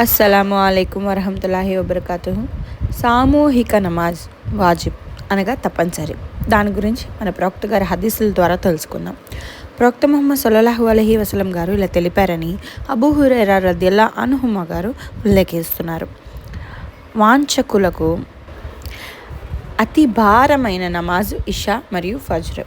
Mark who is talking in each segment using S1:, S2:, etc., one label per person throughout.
S1: అస్సలాము అలైకుం వరహమతుల్లాహి వబర్కాతు సామూహిక నమాజ్ వాజిబ్ అనగా తప్పనిసరి. దాని గురించి మన ప్రవక్త గారి హదీసుల ద్వారా తెలుసుకుందాం. ప్రవక్త ముహమ్మద్ సల్లాహు అలహీ వసలం గారు ఇలా తెలిపారని అబూహురేరా రద్యల్లా అనుహుమ గారు ఉల్లేఖిస్తున్నారు. వాంఛకులకు అతి భారమైన నమాజు ఇషా మరియు ఫజ్ర్.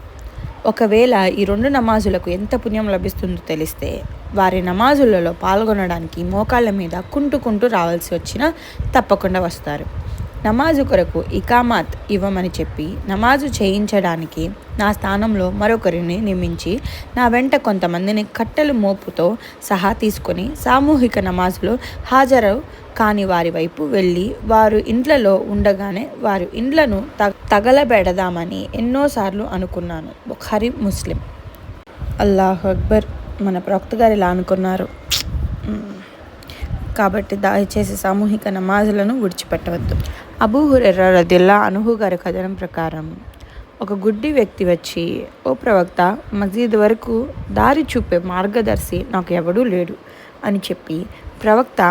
S1: ఒకవేళ ఈ రెండు నమాజులకు ఎంత పుణ్యం లభిస్తుందో తెలిస్తే వారి నమాజులలో పాల్గొనడానికి మోకాళ్ళ మీద కుంటుకుంటూ రావాల్సి వచ్చినా తప్పకుండా వస్తారు. నమాజు కొరకు ఇకామాత్ ఇవ్వమని చెప్పి నమాజు చేయించడానికి నా స్థానంలో మరొకరిని నియమించి నా వెంట కొంతమందిని కట్టెలు మోపుతో సహా తీసుకొని సామూహిక నమాజులో హాజరు కాని వారి వైపు వెళ్ళి వారు ఇండ్లలో ఉండగానే వారు ఇండ్లను త తగలబెడదామని ఎన్నోసార్లు అనుకున్నాను. బుఖారి ముస్లిం. అల్లాహ్ అక్బర్ మన ప్రవక్త గారు ఇలా అనుకున్నారు. కాబట్టి దయచేసి సామూహిక నమాజులను విడిచిపెట్టవద్దు. అబూ హురెర్ర రదిల్లా అనుహు గారి కథనం ప్రకారం ఒక గుడ్డి వ్యక్తి వచ్చి ఓ ప్రవక్త మసీద్ వరకు దారి చూపే మార్గదర్శి నాకు ఎవడూ లేడు అని చెప్పి ప్రవక్త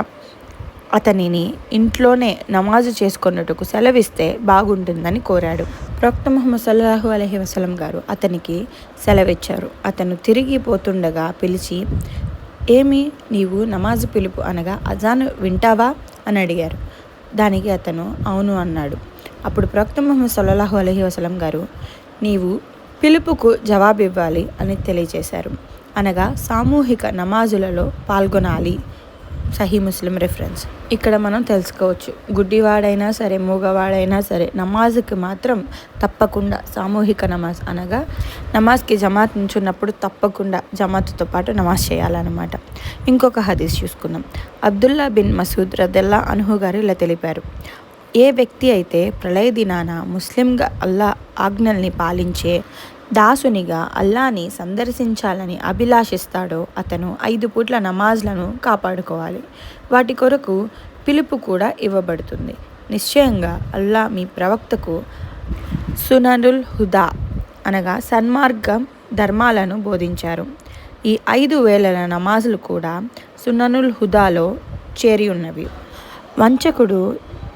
S1: అతనిని ఇంట్లోనే నమాజు చేసుకున్నట్టుకు సెలవిస్తే బాగుంటుందని కోరాడు. ప్రవక్త ముహమ్మద్ సల్లాహు అలహి వసలం గారు అతనికి సెలవిచ్చారు. అతను తిరిగి పోతుండగా పిలిచి ఏమి? నీవు నమాజు పిలుపు అనగా అజాను వింటావా? అని అడిగారు. దానికి అతను అవును అన్నాడు. అప్పుడు ప్రవక్త మొహమ్మద్ సల్లాహు అలహి వసలం గారు నీవు పిలుపుకు జవాబివ్వాలి అని తెలియజేశారు అనగా సామూహిక నమాజులలో పాల్గొనాలి సహీ ముస్లిం రిఫరెన్స్ ఇక్కడ మనం తెలుసుకోవచ్చు. గుడ్డివాడైనా సరే మూగవాడైనా సరే నమాజ్కి మాత్రం తప్పకుండా సామూహిక నమాజ్ అనగా నమాజ్కి జమాత్ నుంచున్నప్పుడు తప్పకుండా జమాత్తో పాటు నమాజ్ చేయాలన్నమాట. ఇంకొక హదీస్ చూసుకుందాం. అబ్దుల్లా బిన్ మసూద్ రదల్లా అనుహు గారు ఇలా తెలిపారు. ఏ వ్యక్తి అయితే ప్రళయ దినాన ముస్లింగా అల్లా ఆజ్ఞల్ని పాలించే దాసునిగా అల్లాని సందర్శించాలని అభిలాషిస్తాడో అతను ఐదు పూట్ల నమాజ్లను కాపాడుకోవాలి. వాటి కొరకు పిలుపు కూడా ఇవ్వబడుతుంది. నిశ్చయంగా అల్లా మీ ప్రవక్తకు సుననుల్ హుదా అనగా సన్మార్గం ధర్మాలను బోధించారు. ఈ ఐదు వేల నమాజులు కూడా సుననుల్ హుదాలో చేరి ఉన్నవి. వంచకుడు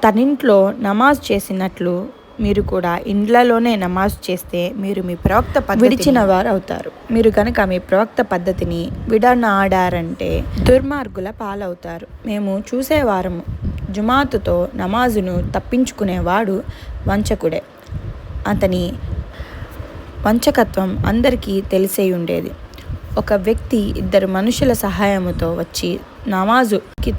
S1: తనింట్లో నమాజ్ చేసినట్లు మీరు కూడా ఇండ్లలోనే నమాజ్ చేస్తే మీరు మీ ప్రవక్త విడిచిన వారు అవుతారు మీరు కనుక మీ ప్రవక్త పద్ధతిని విడనాడారంటే దుర్మార్గుల పాలవుతారు. మేము చూసేవారము జుమాతుతో నమాజును తప్పించుకునేవాడు వంచకుడే. అతని వంచకత్వం అందరికీ తెలిసే ఉండేది ఒక వ్యక్తి ఇద్దరు మనుషుల సహాయముతో వచ్చి నమాజుకి